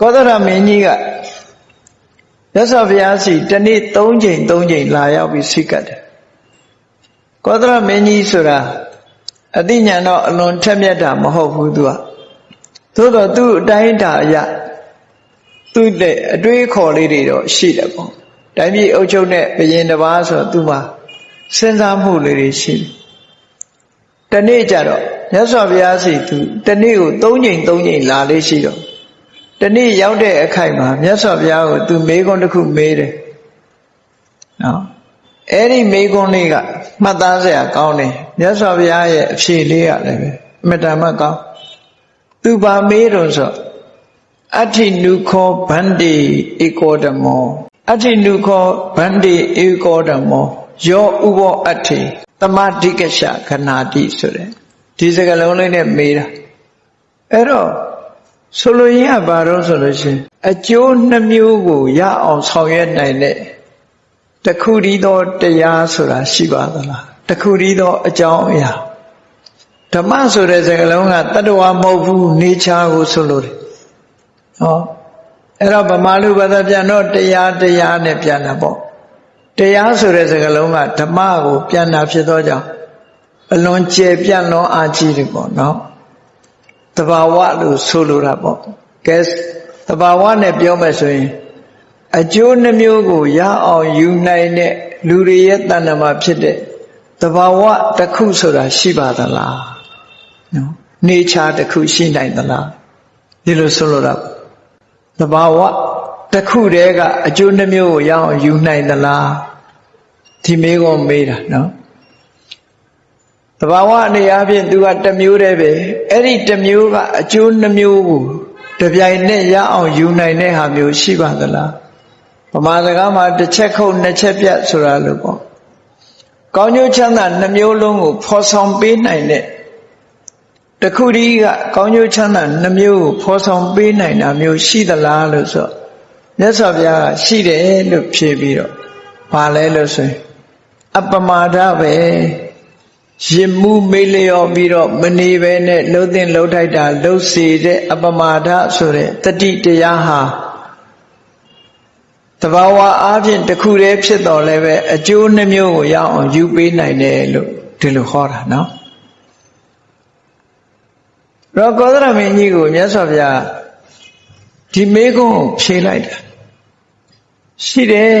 ကောသရမင်းကြီးကရသော်ဘုရားစီတနေ့၃ချိန်၃ချိန်လာရောက်ပြီးစိတ်ကတ်တယ်ကောသရမင်းကြီးဆိုတာအသိဉာဏ်တော့အလွန်ထက်မြက်တာမဟုတ်ဘူးသူကသို့တော့သူ့အတိုင်းတာအရသူ့တဲ့အတွေးခေါ်လေးတွေတော့ရှိတယ်ပေါ့တိုင်းပြည်အုပ်ချုပ်တဲ့ဘုရင်တစ်ပါးဆိုတော့သူ့မှာစဉ်းစားမှုလေးတွေရှိတယ်တနေ့ကျတော့မြတ်စွာဘုရားစီသူတနေ့ကို၃ချိန်၃ချိန်လာလေးရှိတော့ တနေ့ရောက်တဲ့အခိုက်မှာမြတ်စွာဘုရားကိုသူမေးခွန်းတစ်ခုမေးတယ်နော်အဲ့ဒီမေးခွန်းလေးကမှတ်သားစရာကောင်းတယ်မြတ်စွာဘုရားရဲ့အဖြေလေးကလည်းပဲအမတန်မှကောင်းသူပါမေးတော့ဆိုအဋ္ဌိနုခောဗန္တိဧကောဓမောအဋ္ဌိနုခောဗန္တိဧကောဓမောယောဥဘောအဋ္ဌိတမဓိကရှခဏတိဆိုတဲ့ဒီစကလုံးလေးနဲ့မေးတာအဲ့တော့ ဆိုလိုရင်းကဘာတော့ဆိုလို့ရှိရင်အကျိုးနှမျိုးကိုရအောင်ဆောင်ရွက်နိုင်တဲ့တခုတည်းသောတရားဆိုတာရှိပါသလားတခုတည်းသောအကြောင်းအရာဓမ္မဆိုတဲ့စကားလုံးကတတ္တဝါမဟုတ်ဘူးနေချာကိုဆိုလို့တယ်ဟောအဲ့တော့ဗမာလူဘာသာပြန်တော့တရားတရားနဲ့ပြန်တာပေါ့တရားဆိုတဲ့စကားလုံးကဓမ္မကိုပြန်တာဖြစ်သောကြောင့်အလွန်ကျယ်ပြန့်လွန်အားကြီးတယ်ပေါ့နော် တဘာဝလို့ဆိုလိုတာပေါ့ကဲတဘာဝနဲ့ပြောမယ်ဆိုရင်အကျိုးနှမျိုးကိုရအောင်ယူနိုင်တဲ့လူတွေရဲ့တဏ္ဍမှာဖြစ်တဲ့တဘာဝတစ်ခုဆိုတာရှိပါသလားနော်နေချာတစ်ခုရှိနိုင်သလားဒီလိုဆိုလိုတာတဘာဝတစ်ခုတည်းကအကျိုးနှမျိုးကိုရအောင်ယူနိုင်သလားဒီမေးခွန်းမေးတာနော်တ ဘာဝအနေအချင်းသူကတစ်မျိုးတည်းပဲအဲ့ဒီတစ်မျိုးကအကျိုးနှမျိုးကိုတပြိုင်နက်ရအောင်ယူနိုင်တဲ့ဟာမျိုးရှိပါသလားဗမာစကားမှာတစ်ချက်ခုတ်နှစ်ချက်ပြတ်ဆိုတာလို့ပေါ့ကောင်းကျိုးချမ်းသာနှမျိုးလုံးကိုဖော်ဆောင်ပေးနိုင်တဲ့တခုတည်းကကောင်းကျိုးချမ်းသာနှမျိုးကိုဖော်ဆောင်ပေးနိုင်တာမျိုးရှိသလားလို့ဆိုမြတ်စွာဘုရားကရှိတယ်လို့ဖြေပြီးတော့ဘာလဲလို့ဆိုရင်အပမာဒပဲ ရင်မှုမေးလျော်ပြီးတော့မနေပဲနဲ့လှုပ်တဲ့လှုပ်ထိုက်တာလှုပ်စေတဲ့အပမာဒဆိုတဲ့တတိတရားဟာတဘာဝအားဖြင့်တစ်ခုတည်းဖြစ်တော်လဲပဲအကျိုးနှမျိုးကိုရအောင်ယူပေးနိုင်တယ်လို့ဒီလိုဟောတာနော်ရောကောသရမင်းကြီးကိုမြတ်စွာဘုရားဒီမေကုန်းကိုဖြေလိုက်တာရှိတယ်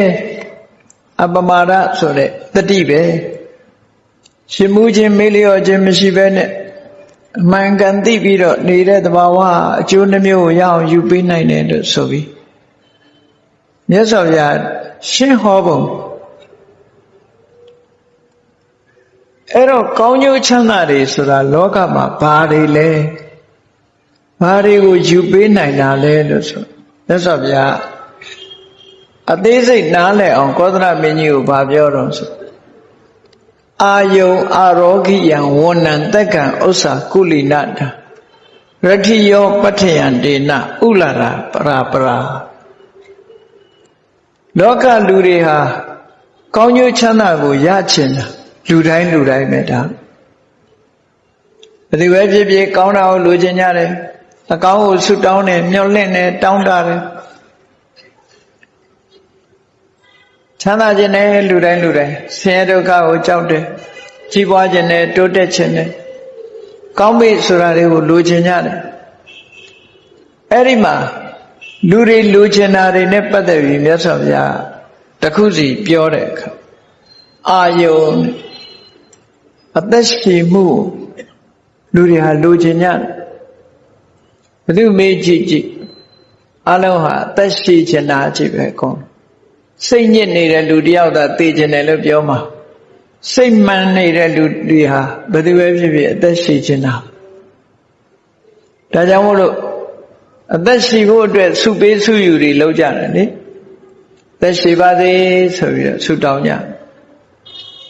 အပမာဒဆိုတဲ့တတိပဲ ရှင်မှုချင်းမေးလျော်ခြင်းမရှိဘဲနဲ့အမှန်ကန်သိပြီးတော့နေတဲ့သဘာဝအကျိုးနှမျိုးကိုရအောင်ယူပေးနိုင်တယ်လို့ဆိုပြီးမြတ်စွာဘုရားရှင်းဟောပုံအဲ့တော့ကောင်းကျိုးချမ်းသာတွေဆိုတာလောကမှာဘာတွေလဲဘာတွေကိုယူပေးနိုင်တာလဲလို့ဆိုမြတ်စွာဘုရားအသေးစိတ်နားလည်အောင်ကောသလမင်းကြီးကိုဗာပြောတော့ဆို အာယုံအာရောဂိယံဝဏ္ဏံတက္ကံဥစ္စာကုလိနတာရတိယောပဋ္ဌယံဒေနဥလာရာပရာပရာလောကလူတွေဟာကောင်းကျိုးချမ်းသာကိုရချင်တာလူတိုင်းလူတိုင်းပဲဒါဘယ်သူပဲဖြစ်ဖြစ်ကောင်းတာကိုလိုချင်ကြတယ်အကောင်းကိုဆုတောင်းတယ်မျှော်လင့်တယ်တောင်းတတယ် ချမ်းသာခြင်းနဲ့လူတိုင်းလူတိုင်းဆင်းရဲဒုက္ခကိုကြောက်တယ်ကြီးပွားခြင်းနဲ့တိုးတက်ခြင်းနဲ့ကောင်းပြီဆိုတာတွေကိုလိုချင်ကြတယ်အဲ့ဒီမှာလူတွေလိုချင်တာတွေနဲ့ပတ်သက်ပြီးမြတ်စွာဘုရားတခုစီပြောတဲ့အခါအာယုံအသက်ရှင်မှုလူတွေဟာလိုချင်ကြတယ်ဘယ်သူမေးကြည့်ကြည့်အလုံးဟာအသက်ရှင်ချင်တာကြည့်ပဲကောင်း စိတ်ညစ်နေတဲ့လူတယောက်သာသိချင်တယ်လို့ပြောမှာစိတ်မှန်နေတဲ့လူတွေဟာဘယ်သူပဲဖြစ်ဖြစ်အသက်ရှင်ချင်တာဒါကြောင့်မို့လို့အသက်ရှိဖို့အတွက်ဆုပေးဆုယူတွေလုပ်ကြတယ်လေသက်ရှိပါစေဆိုပြီးတော့ဆုတောင်းကြ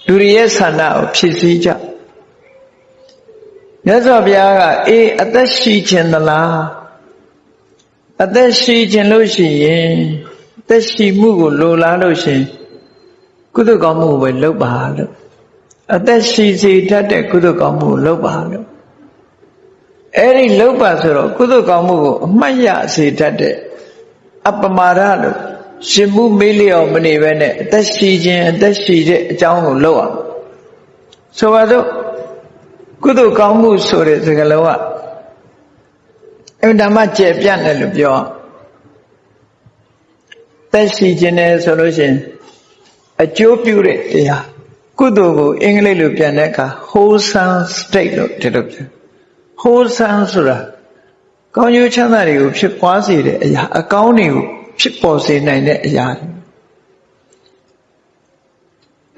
လူတွေရဲ့ဆန္ဒကိုဖြည့်ဆည်းကြမြတ်စွာဘုရားကအေးအသက်ရှိခြင်းသလားအသက်ရှိခြင်းလို့ရှိရင်အ သက်ရှိမှုကိုလိုလားလို့ရှိရင်ကုသကောင်းမှုပဲလုပ်ပါလို့အသက်ရှိစေတတ်တဲ့ကုသကောင်းမှုကိုလုပ်ပါလို့အဲ့ဒီလောက်ပါဆိုတော့ကုသိုလ်ကောင်းမှုကိုအမှတ်ရစေတတ်တဲ့အပမာဒလို့ရှင်မှုမေးလျော်မနေပဲနဲ့အသက်ရှိခြင်းအသက်ရှိတဲ့အကြောင်းကိုလုပ်အောင်ဆိုပါစို့ကုသိုလ်ကောင်းမှုဆိုတဲ့စကားလုံးကအင်ဓမ္မကျယ်ပြန့်တယ်လို့ပြော သက်ရှိခြင်းနဲ့ဆိုလို့ရှိရင်အကျိုးပြုတဲ့တရားကုသိုလ်ကိုအင်္ဂလိပ်လိုပြန်တဲ့အခါ wholesome state လို့ဒီလိုပြန် wholesome ဆိုတာကောင်းကျိုးချမ်းသာတွေကိုဖြစ်ပွားစေတဲ့အရာအကောင်းတွေကိုဖြစ်ပေါ်စေနိုင်တဲ့အရာတွေ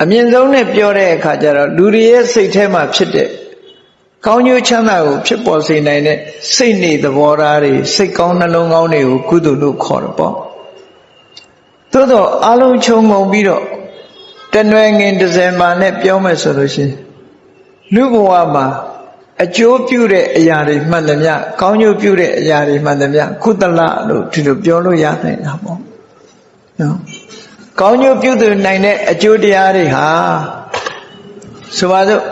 အမြင့်ဆုံးနဲ့ပြောတဲ့အခါကျတော့လူတွေရဲ့စိတ်ထဲမှာဖြစ်တဲ့ကောင်းကျိုးချမ်းသာကိုဖြစ်ပေါ်စေနိုင်တဲ့စိတ်နေသဘောထားတွေစိတ်ကောင်းနှလုံးကောင်းတွေကိုကုသိုလ်လို့ခေါ်တော့ပေါ့ သို့တော့အလုံးခြုံငုံပြီးတော့တနွယ်ငင်ဒဇယ်မာနဲ့ပြောမယ်ဆိုလို့ရှိရင်လူဘဝမှာအကျိုးပြုတဲ့အရာတွေမှန်သမျှကောင်းကျိုးပြုတဲ့အရာတွေမှန်သမျှကုသလလို့ဒီလိုပြောလို့ရနိုင်တာပေါ့နော်ကောင်းကျိုးပြုသူနိုင်တဲ့အကျိုးတရားတွေဟာဆိုပါစို့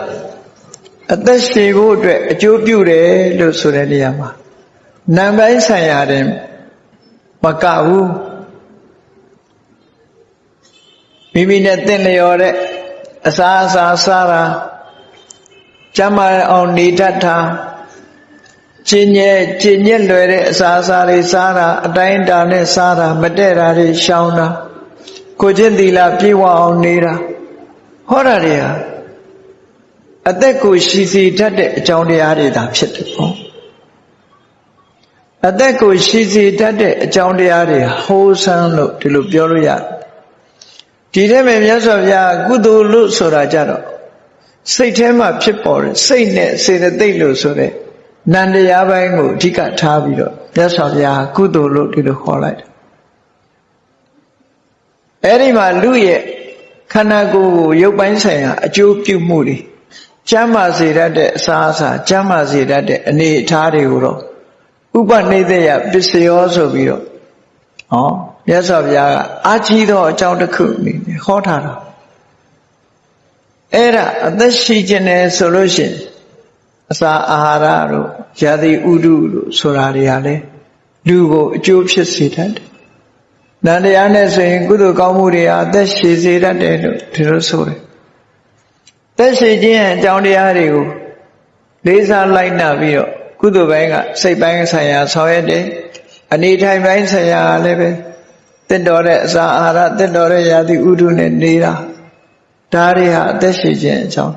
အသက်ရှည်ဖို့အတွက်အကျိုးပြုတယ်လို့ဆိုတဲ့နေရာမှာနံပိုင်းဆိုင်ရာတင်မကဘူး မိမိနဲ့တင့်လျော်တဲ့အစာအစာစားတာကျမ်းမာအောင်နေတတ်တာကျင်ញဲကျင်ញက်လွယ်တဲ့အစာအစာတွေစားတာအတိုင်းတာနဲ့စားတာမတဲ့တာတွေရှောင်တာကိုချင်းသီလပြေဝအောင်နေတာဟောတာတွေဟာအသက်ကိုရှိစီတတ်တဲ့အကြောင်းတရားတွေသာဖြစ်တယ်ပေါ့အသက်ကိုရှိစီတတ်တဲ့အကြောင်းတရားတွေဟိုးဆန်းလို့ဒီလိုပြောလို့ရတယ် ဒီထဲမှာမြတ်စွာဘုရားကုသိုလ်လို့ဆိုတာကြတော့စိတ်ထဲမှာဖြစ်ပေါ်တဲ့စိတ်နဲ့စေတသိက်လို့ဆိုတဲ့နန္တရားပိုင်းကိုအဓိကထားပြီးတော့မြတ်စွာဘုရားကုသိုလ်လို့ဒီလိုခေါ်လိုက်တယ်အဲ့ဒီမှာလူရဲ့ခန္ဓာကိုယ်ကိုရုပ်ပိုင်းဆိုင်ရာအကျိုးပြုမှုတွေကျမ်းမာစေတတ်တဲ့အစာအစာကျမ်းမာစေတတ်တဲ့အနေအထားတွေကိုတော့ဥပနိဒေယပစ္စယောဆိုပြီးတော့ဟော မြတ်စွာဘုရားကအာကြီးသောအကြောင်းတစ်ခုအနေနဲ့ဟောထားတာအဲ့ဒါအသက်ရှိခြင်းနဲ့ဆိုလို့ရှိရင်အစာအာဟာရတို့ဇာတိဥဒုတို့ဆိုတာတွေကလည်းလူကိုအကျိုးဖြစ်စေတတ်တယ်။နန္တရားနဲ့ဆိုရင်ကုသိုလ်ကောင်းမှုတွေဟာအသက်ရှည်စေတတ်တယ်လို့ဒီလိုဆိုတယ်။သက်ရှည်ခြင်းရဲ့အကြောင်းတရားတွေကိုလေးစားလိုက်နာပြီးတော့ကုသိုလ်ပိုင်းကစိတ်ပိုင်းဆိုင်ရာဆောင်ရွက်တယ်။အနေထိုင်ပိုင်းဆိုင်ရာလည်းပဲ တင့်တော်တဲ့အစာအာဟာရတင့်တော်တဲ့ရာသီဥတုနဲ့နေတာဒါတွေဟာအသက်ရှည်ခြင်းအကြောင်း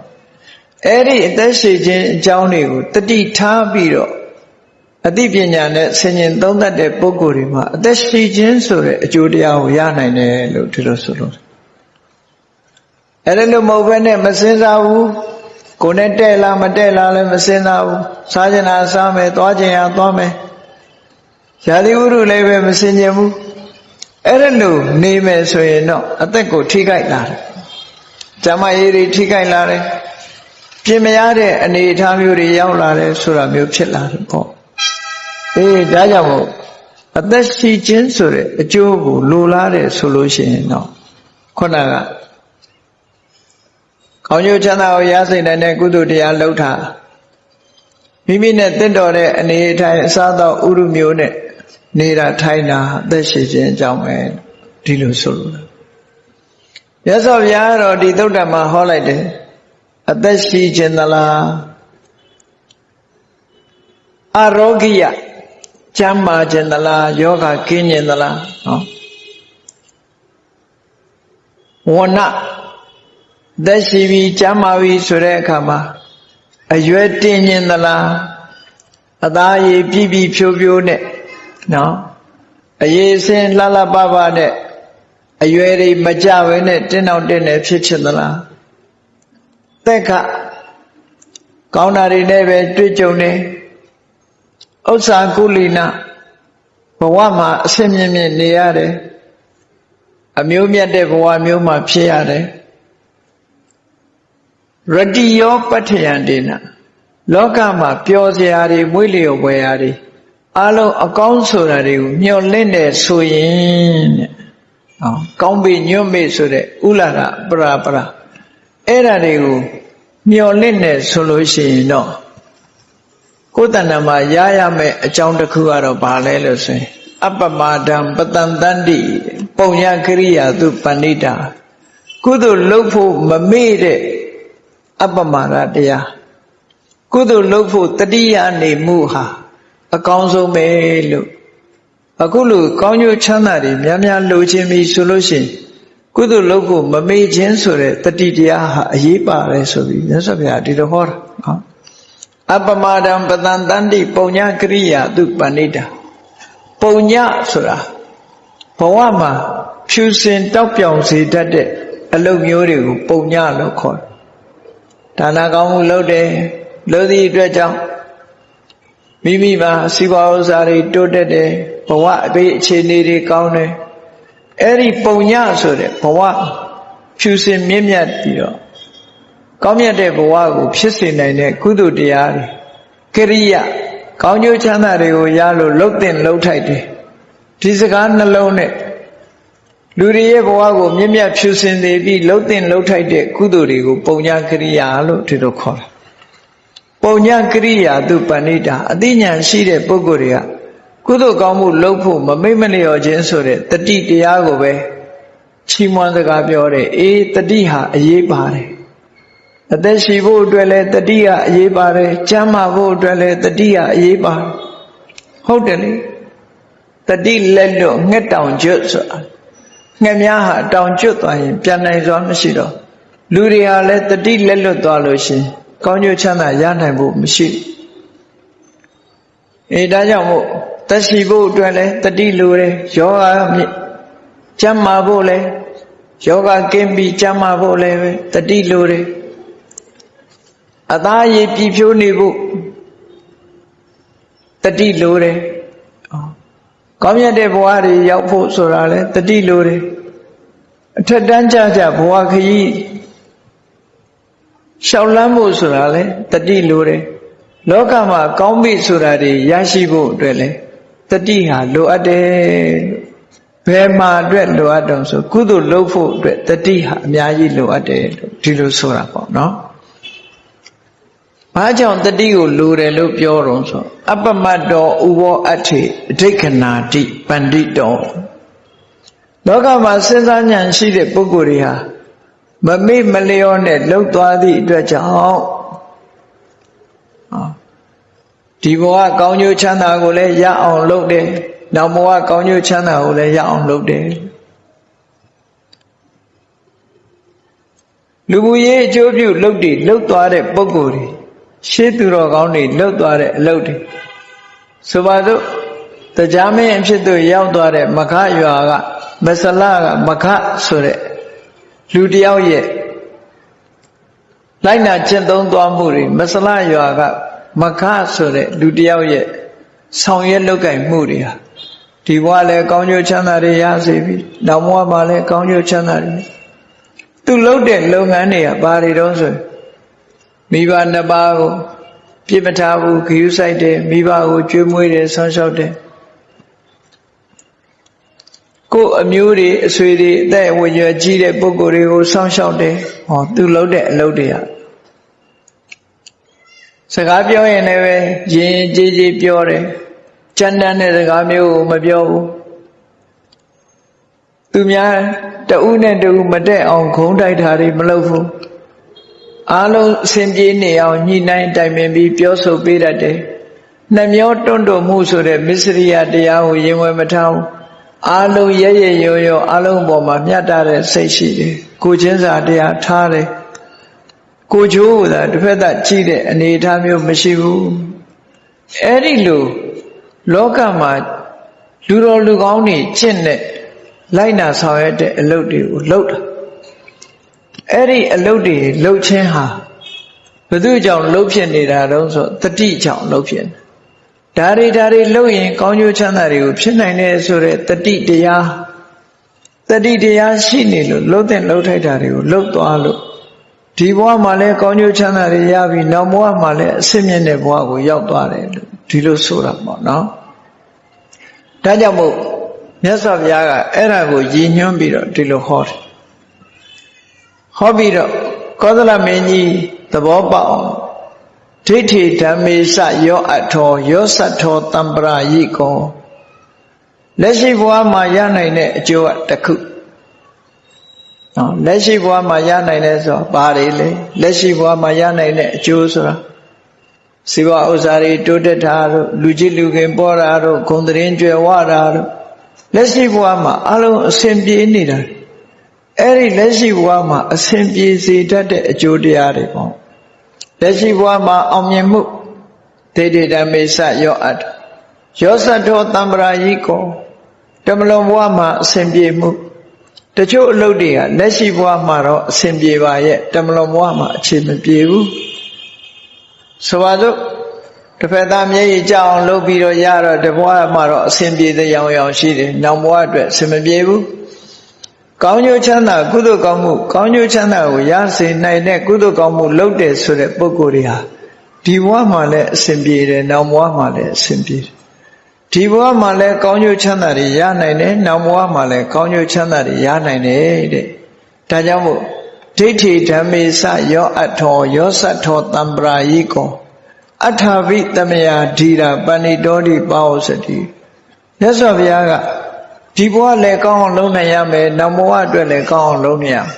အဲ့ဒီအသက်ရှည်ခြင်းအကြောင်းတွေကိုတတိထားပြီးတော့အသိပညာနဲ့ဆင်ញင်သုံးသပ်တဲ့ပုဂ္ဂိုလ်တွေမှာအသက်ရှည်ခြင်းဆိုတဲ့အကျိုးတရားကိုရနိုင်တယ်လို့ဒီလိုဆိုလို့အဲ့ဒါလို့မဟုတ်ဘဲနဲ့မစင်စားဘူးကိုယ်နဲ့တဲ့လားမတဲ့လားလည်းမစင်စားဘူးစားကျင်တာစားမယ်သွားကျင်တာသွားမယ်ဇာတိဥရုလည်းပဲမစင်ကြဘူး အဲ့ဒါလို့နေမယ်ဆိုရင်တော့အသက်ကိုထိခိုက်လာတယ်။ဇမရေးတွေထိခိုက်လာတယ်။ပြင်မရတဲ့အနေအထားမျိုးတွေရောက်လာတယ်ဆိုတာမျိုးဖြစ်လာတယ်ပေါ့။အေးဒါကြောင့်မို့အသက်ရှိခြင်းဆိုတဲ့အကျိုးကိုလိုလားတယ်ဆိုလို့ရှိရင်တော့ခုနကကောင်းကျိုးချမ်းသာကိုရစေနိုင်တဲ့ကုသိုလ်တရားလှုပ်တာမိမိနဲ့တင့်တော်တဲ့အနေအထိုင်အစားတော့ဥရုမျိုးနဲ့ နေတာထိုင်တာအသက်ရှိခြင်းအကြောင်းပဲဒီလိုဆိုလို့ရသော်ဗျာတော့ဒီသုတ်တံမှာဟောလိုက်တယ်အသက်ရှိခြင်းသလားအရောဂိယကျမ်းမာခြင်းသလားယောဂကင်းခြင်းသလားနော်ဝဏသက်ရှိပြီးကျမ်းမာပြီဆိုတဲ့အခါမှာအရွယ်တင်းခြင်းသလားအသားရည်ပြည့်ပြည့်ဖြိုးဖြိုးနဲ့ နော်အရေးစင်းလှလှပပနဲ့အရွယ်တွေမကြဘဲနဲ့တင်းအောင်တင်းနေဖြစ်ချင်သလားသက်ခကောင်းတာတွေနဲ့ပဲတွေ့ကြုံနေဥစ္စာကုလိနာဘဝမှာအဆင့်မြင့်မြင့်နေရတယ်အမျိုးမြတ်တဲ့ဘဝမျိုးမှာဖြစ်ရတယ်ရတိယောပဋ္ဌယံဒေနလောကမှာပျော်စရာတွေမွေးလျော်ပွဲရာတွေ အလုံးအကောင်းဆိုတာတွေကိုမျောလင့်တယ်ဆိုရင်တဲ့ဟောကောင်းပြီညွတ်မေဆိုတဲ့ဥလာကပရာပရာအဲ့ဓာတွေကိုမျောလင့်တယ်ဆိုလို့ရှိရင်တော့ကိုယ်တဏ္ဍာမှာရရမယ့်အကြောင်းတစ်ခုကတော့ဘာလဲလို့ဆိုရင်အပ္ပမာဒံပတံတန္တိပုံညာကရိယာသူပဏိတာကုသိုလ်လုပ်ဖို့မမေ့တဲ့အပ္ပမာဒတရားကုသိုလ်လုပ်ဖို့တတိယနေမှုဟာ အကောင်းဆုံးပဲလို့အခုလိုကောင်းကျိုးချမ်းသာတွေများများလိုချင်ပြီဆိုလို့ရှိရင်ကုသိုလ်လုပ်ဖို့မမေ့ခြင်းဆိုတဲ့တတိတရားဟာအရေးပါတယ်ဆိုပြီးမြတ်စွာဘုရားဒီလိုဟောတာနော်အပမဒံပတန်တန္တိပုံညာကရိယာသူပဏိတာပုံညာဆိုတာဘဝမှာဖြူစင်တောက်ပြောင်စေတတ်တဲ့အလုပ်မျိုးတွေကိုပုံညာလို့ခေါ်တယ်ဒါနကောင်းမှုလုပ်တယ်လို့သည့်အတွက်ကြောင့် မိမိမှာစီးပွားဥစ္စာတွေတိုးတက်တယ်ဘဝအပေးအခြေအနေတွေကောင်းတယ်အဲ့ဒီပုံညဆိုတဲ့ဘဝဖြူစင်မြင့်မြတ်ပြီးတော့ကောင်းမြတ်တဲ့ဘဝကိုဖြစ်စေနိုင်တဲ့ကုသိုလ်တရားတွေကရိယာကောင်းကျိုးချမ်းသာတွေကိုရလို့လှုပ်တင်လှုပ်ထိုက်တယ်ဒီစကားနှလုံးနဲ့လူတွေရဲ့ဘဝကိုမြင့်မြတ်ဖြူစင်စေပြီးလှုပ်တင်လှုပ်ထိုက်တဲ့ကုသိုလ်တွေကိုပုံညာကရိယာလို့ဒီလိုခေါ်တာ ပုံညာကရိယာသူပဏိတာအသိဉာဏ်ရှိတဲ့ပုဂ္ဂိုလ်တွေကကုသိုလ်ကောင်းမှုလုပ်ဖို့မမိတ်မလျော်ခြင်းဆိုတဲ့တတိတရားကိုပဲချီးမွမ်းစကားပြောတယ်အေးတတိဟာအရေးပါတယ်အသက်ရှိဖို့အတွက်လည်းတတိကအရေးပါတယ်ကျမ်းမာဖို့အတွက်လည်းတတိကအရေးပါတယ်ဟုတ်တယ်လေတတိလက်လွတ်ငှက်တောင်ကျွတ်ဆိုတာငှက်များဟာတောင်ကျွတ်သွားရင်ပြန်နိုင်စွာမရှိတော့လူတွေဟာလည်းတတိလက်လွတ်သွားလို့ရှင် ကောင်းကျိုးချမ်းသာရနိုင်ဖို့မရှိအေးဒါကြောင့်မို့သက်ရှိဖို့အတွက်လည်းတတိလိုတယ်ယောဂမြင့်ကျမ်းမာဖို့လည်းယောဂကင်းပြီးကျမ်းမာဖို့လည်းပဲတတိလိုတယ်အသားရည်ပြည့်ဖြိုးနေဖို့တတိလိုတယ်ကောင်းမြတ်တဲ့ဘဝတွေရောက်ဖို့ဆိုတာလဲတတိလိုတယ်အထက်တန်းကြကြဘဝခရီး ရှောက်လန်းဖို့ဆိုတာလဲတတိလိုတယ်လောကမှာကောင်းပြီဆိုတာတွေရရှိဖို့အတွက်လဲတတိဟာလိုအပ်တယ်ဘယ်မှာအတွက်လိုအပ်တော့ဆိုကုသိုလ်လုပ်ဖို့အတွက်တတိဟာအများကြီးလိုအပ်တယ်လို့ဒီလိုဆိုတာပေါ့နော်ဘာကြောင့်တတိကိုလိုတယ်လို့ပြောတော့ဆိုအပမတ်တော်ဥဘောအဋ္ဌိအဋိခဏာတိပန္တိတော်လောကမှာစဉ်းစားဉာဏ်ရှိတဲ့ပုဂ္ဂိုလ်တွေဟာ မမေ့မလျော့နဲ့လှုပ်သွားသည့်အတွက်ကြောင့်ဒီဘဝကောင်းကျိုးချမ်းသာကိုလည်းရအောင်လုပ်တယ်နောက်ဘဝကောင်းကျိုးချမ်းသာကိုလည်းရအောင်လုပ်တယ်လူမှုရေးအကျိုးပြုလုပ်တွေလှုပ်သွားတဲ့ပုံကိုယ်တွေရှေးသူတော်ကောင်းတွေလှုပ်သွားတဲ့အလုပ်တွေဆိုပါစို့တရားမင်းအဖြစ်သို့ရောက်သွားတဲ့မခရွာကမဆလကမခဆိုတဲ့ လူတယောက်ရဲ့လိုက်နာကျင့်သုံးသွားမှုတွေမဆလရွာကမခဆိုတဲ့လူတယောက်ရဲ့ဆောင်ရွက်လုပ်ကင်မှုတွေဟာဒီဘဝလည်းကောင်းကျိုးချမ်းသာတွေရစေပြီနောက်ဘဝမှာလည်းကောင်းကျိုးချမ်းသာတွေသူလုပ်တဲ့လုပ်ငန်းတွေကဘာတွေတော့ဆိုမိဘနှစ်ပါးကိုပြစ်မထားဘူးဂရုစိုက်တယ်မိဘကိုကျွေးမွေးတယ်ဆွမ်းလျှောက်တယ် ကိုယ်အမျိုးတွေအဆွေတွေအသက်ဝရွယ်ကြီးတဲ့ပုဂ္ဂိုလ်တွေကိုဆောင်းလျှောက်တယ်ဟောသူလုပ်တဲ့အလုပ်တွေကစကားပြောရင်လည်းပဲရင်ကြည်ကြည်ပြောတယ်ကြမ်းတမ်းတဲ့စကားမျိုးကိုမပြောဘူးသူများတဦးနဲ့တဦးမတက်အောင်ခုံးတိုက်တာတွေမလုပ်ဘူးအားလုံးအစဉ်ပြေနေအောင်ညှိနှိုင်းတိုင်ပင်ပြီးပြောဆိုပေးတတ်တယ်နှမျောတွန့်တုံမှုဆိုတဲ့မစ္စရိယတရားကိုရင်ဝယ်မထားဘူး အားလုံးရရရောရောအားလုံးပေါ်မှာမြတ်တာတဲ့စိတ်ရှိတယ်ကိုချင်းစာတရားထားတယ်ကိုချိုးကတစ်ဖက်သက်ကြည့်တဲ့အနေအထားမျိုးမရှိဘူးအဲ့ဒီလိုလောကမှာလူတော်လူကောင်းတွေကျင့်တဲ့လိုက်နာဆောင်ရွက်တဲ့အလုပ်တွေကိုလုပ်တာအဲ့ဒီအလုပ်တွေလှုပ်ခြင်းဟာဘယ်သူကြောင့်လှုပ်ဖြစ်နေတာတုံးဆိုတတိကြောင့်လှုပ်ဖြစ် ဒါတွေဒါတွေလှုပ်ရင်ကောင်းကျိုးချမ်းသာတွေကိုဖြစ်နိုင်တယ်ဆိုတဲ့တတိတရားတတိတရားရှိနေလို့လှုပ်တဲ့လှုပ်ထိုက်တာတွေကိုလှုပ်သွားလို့ဒီဘဝမှာလည်းကောင်းကျိုးချမ်းသာတွေရပြီနောက်ဘဝမှာလည်းအစစ်မြင့်တဲ့ဘဝကိုရောက်သွားတယ်လို့ဒီလိုဆိုတာပေါ့နော်ဒါကြောင့်မို့မြတ်စွာဘုရားကအဲ့ဒါကိုရည်ညွှန်းပြီးတော့ဒီလိုဟောတယ်ဟောပြီးတော့ကောသလမင်းကြီးသဘောပေါက်အောင် ဒိဋ္ဌိဓမ္မေစယောအထောယောသတ္ထောတံပရာယိကောလက်ရှိဘဝမှာရနိုင်တဲ့အကျိုးကတစ်ခုနော်လက်ရှိဘဝမှာရနိုင်တဲ့ဆိုတော့ဘာတွေလဲလက်ရှိဘဝမှာရနိုင်တဲ့အကျိုးဆိုတာစီဝဥစ္စာတွေတိုးတက်တာတို့လူကြီးလူခင်ပေါ်တာတို့ဂုံတရင်ကျွယ်ဝတာတို့လက်ရှိဘဝမှာအလုံးအစဉ်ပြေနေတာအဲ့ဒီလက်ရှိဘဝမှာအစဉ်ပြေစေတတ်တဲ့အကျိုးတရားတွေပေါ့ လက်ရှိဘဝမှာအောင်မြင်မှုဒိဋ္ဌိဓမ္မေစရောအပ်ရောစတ်တော်တံ္ပရာယီကောတမလွန်ဘဝမှာအစဉ်ပြေမှုတချို့အလုပ်တွေကလက်ရှိဘဝမှာတော့အစဉ်ပြေပါရဲ့တမလွန်ဘဝမှာအခြေမပြေဘူးဆိုပါစို့တစ်ဖက်သားမျက်ရည်ကြောက်အောင်လုပ်ပြီးတော့ရတော့တဘဝမှာတော့အစဉ်ပြေတဲ့ရောင်ရောင်ရှိတယ်နောက်ဘဝအတွက်အစဉ်မပြေဘူး ကောင်းကျိုးချမ်းသာကုသိုလ်ကောင်းမှုကောင်းကျိုးချမ်းသာကိုရစေနိုင်တဲ့ကုသိုလ်ကောင်းမှုလုပ်တယ်ဆိုတဲ့ပုဂ္ဂိုလ်တွေဟာဒီဘဝမှာလည်းအစဉ်ပြေတယ်နောက်ဘဝမှာလည်းအစဉ်ပြေတယ်ဒီဘဝမှာလည်းကောင်းကျိုးချမ်းသာတွေရနိုင်တယ်နောက်ဘဝမှာလည်းကောင်းကျိုးချမ်းသာတွေရနိုင်တယ်တဲ့ဒါကြောင့်မို့ဒိဋ္ဌိဓမ္မေစယောအထောယောသထောတံပရာယိကောအထာဝိတမယာဓိရာပဏိတောတိပါဝစတိမြတ်စွာဘုရားက ဒီဘဝလည်းကောင်းအောင်လုပ်နိုင်ရမယ်နောက်ဘဝအတွက်လည်းကောင်းအောင်လုပ်နိုင်ရမယ်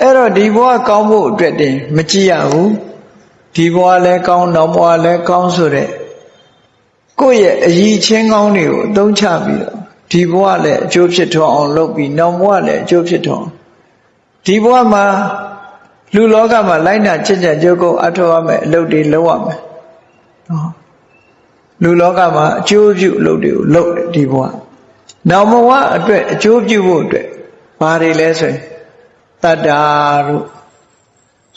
အဲ့တော့ဒီဘဝကောင်းဖို့အတွက်တင်မကြည့်ရဘူးဒီဘဝလည်းကောင်းနောက်ဘဝလည်းကောင်းဆိုတဲ့ကိုယ့်ရဲ့အည်ချင်းကောင်းတွေကိုအသုံးချပြီးတော့ဒီဘဝလည်းအကျိုးဖြစ်ထွန်းအောင်လုပ်ပြီးနောက်ဘဝလည်းအကျိုးဖြစ်ထွန်းဒီဘဝမှာလူလောကမှာလိုက်နာချစ်ကြကြိုးကိုအထောက်ရမယ်အလုပ်တွေလုပ်ရမယ်နော်လူလောကမှာအကျိုးပြုအလုပ်တွေကိုလုပ်တယ်ဒီဘဝ နောက်ဘဝအတွက်အကျိုးပြုဖို့အတွက်ဘာတွေလဲဆိုရင်တတ္တာတို့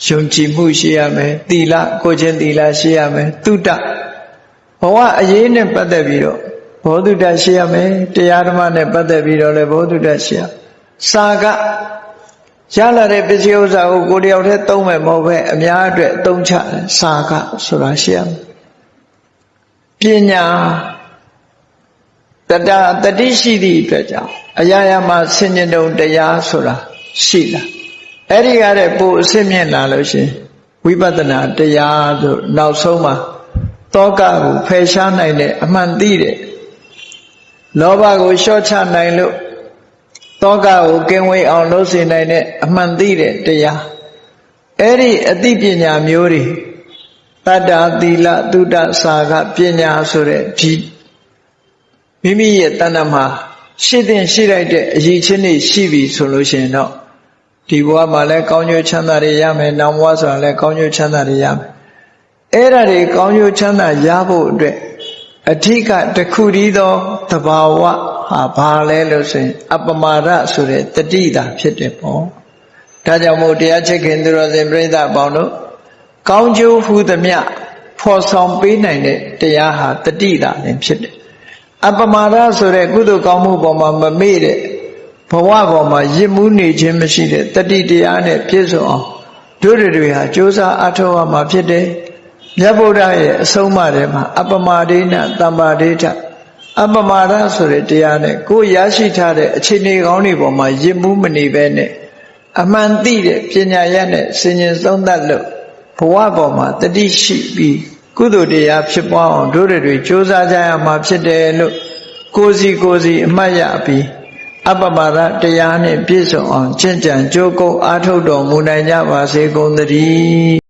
ယုံကြည်မှုရှိရမယ်သီလကိုချင်းသီလရှိရမယ်တုတ္တဘဝအရေးနဲ့ပတ်သက်ပြီးတော့ဘောဓုတ္တရှိရမယ်တရားဓမ္မနဲ့ပတ်သက်ပြီးတော့လည်းဘောဓုတ္တရှိရစာကရလာတဲ့ပစ္စည်းဥစ္စာကိုကိုယ်တယောက်တည်းသုံးမယ်မဟုတ်ပဲအများအတွက်အသုံးချတယ်စာကဆိုတာရှိရမယ်ပညာ တတတတိရှိသည့်အတွက်ကြောင့်အရာရာမှာဆင်ញတုံတရားဆိုတာရှိလာအဲ့ဒီကတဲ့ပို့အစစ်မြင့်လာလို့ရှင်ဝိပဿနာတရားတို့နောက်ဆုံးမှာတောကကိုဖယ်ရှားနိုင်တဲ့အမှန်သိတဲ့လောဘကိုလျှော့ချနိုင်လို့တောကကိုကင်းဝေးအောင်လုပ်စေနိုင်တဲ့အမှန်သိတဲ့တရားအဲ့ဒီအသိပညာမျိုးတွေတတ္တာသီလသုဒ္ဓစာကပညာဆိုတဲ့ဒီ မိမိရဲ့တဏ္ဍမှာရှိတဲ့ရှိလိုက်တဲ့အရေးချင်းတွေရှိပြီဆိုလို့ရှိရင်တော့ဒီဘဝမှာလည်းကောင်းကျိုးချမ်းသာတွေရမယ်နောက်ဘဝဆိုတာလည်းကောင်းကျိုးချမ်းသာတွေရမယ်အဲ့ဒါတွေကောင်းကျိုးချမ်းသာရဖို့အတွက်အဓိကတခုတည်းသောသဘာဝဟာဘာလဲလို့ဆိုရင် အပမာဒဆိုတဲ့တတိတာဖြစ်တယ်ပေါ့ဒါကြောင့်မို့တရားချစ်ခင်သူတော်စင်ပြိဿအပေါင်းတို့ကောင်းကျိုးဟူသမျှဖော်ဆောင်ပေးနိုင်တဲ့တရားဟာတတိတာလည်းဖြစ်တယ် အပမာဒဆိုတဲ့ကုသိုလ်ကောင်းမှုပေါ်မှာမမေ့တဲ့ဘဝပေါ်မှာရစ်မှုနေခြင်းမရှိတဲ့တတိတရားနဲ့ပြည့်စုံအောင်တို့တွေဟာကြိုးစားအထောက်အမှာဖြစ်တယ်မြတ်ဗုဒ္ဓရဲ့အဆုံးအမထဲမှာအပမာဒိနတမ္ပါဒိဋ္ဌအပမာဒဆိုတဲ့တရားနဲ့ကိုရရှိထားတဲ့အခြေအနေကောင်းတွေပေါ်မှာရစ်မှုမနေပဲနဲ့အမှန်သိတဲ့ပညာရနဲ့ဆင်ញင်သုံးသပ်လို့ဘဝပေါ်မှာတတိရှိပြီး ကုသိုလ်တရားဖြစ်ပွားအောင်တို့တွေကြိုးစားကြရမှာဖြစ်တယ်လို့ကိုစီကိုစီအမှတ်ရပြီးအပပါဒတရားနဲ့ပြည့်စုံအောင်ကျင့်ကြံကြိုးကုပ်အားထုတ်တော်မူနိုင်ကြပါစေကုန်သတည်း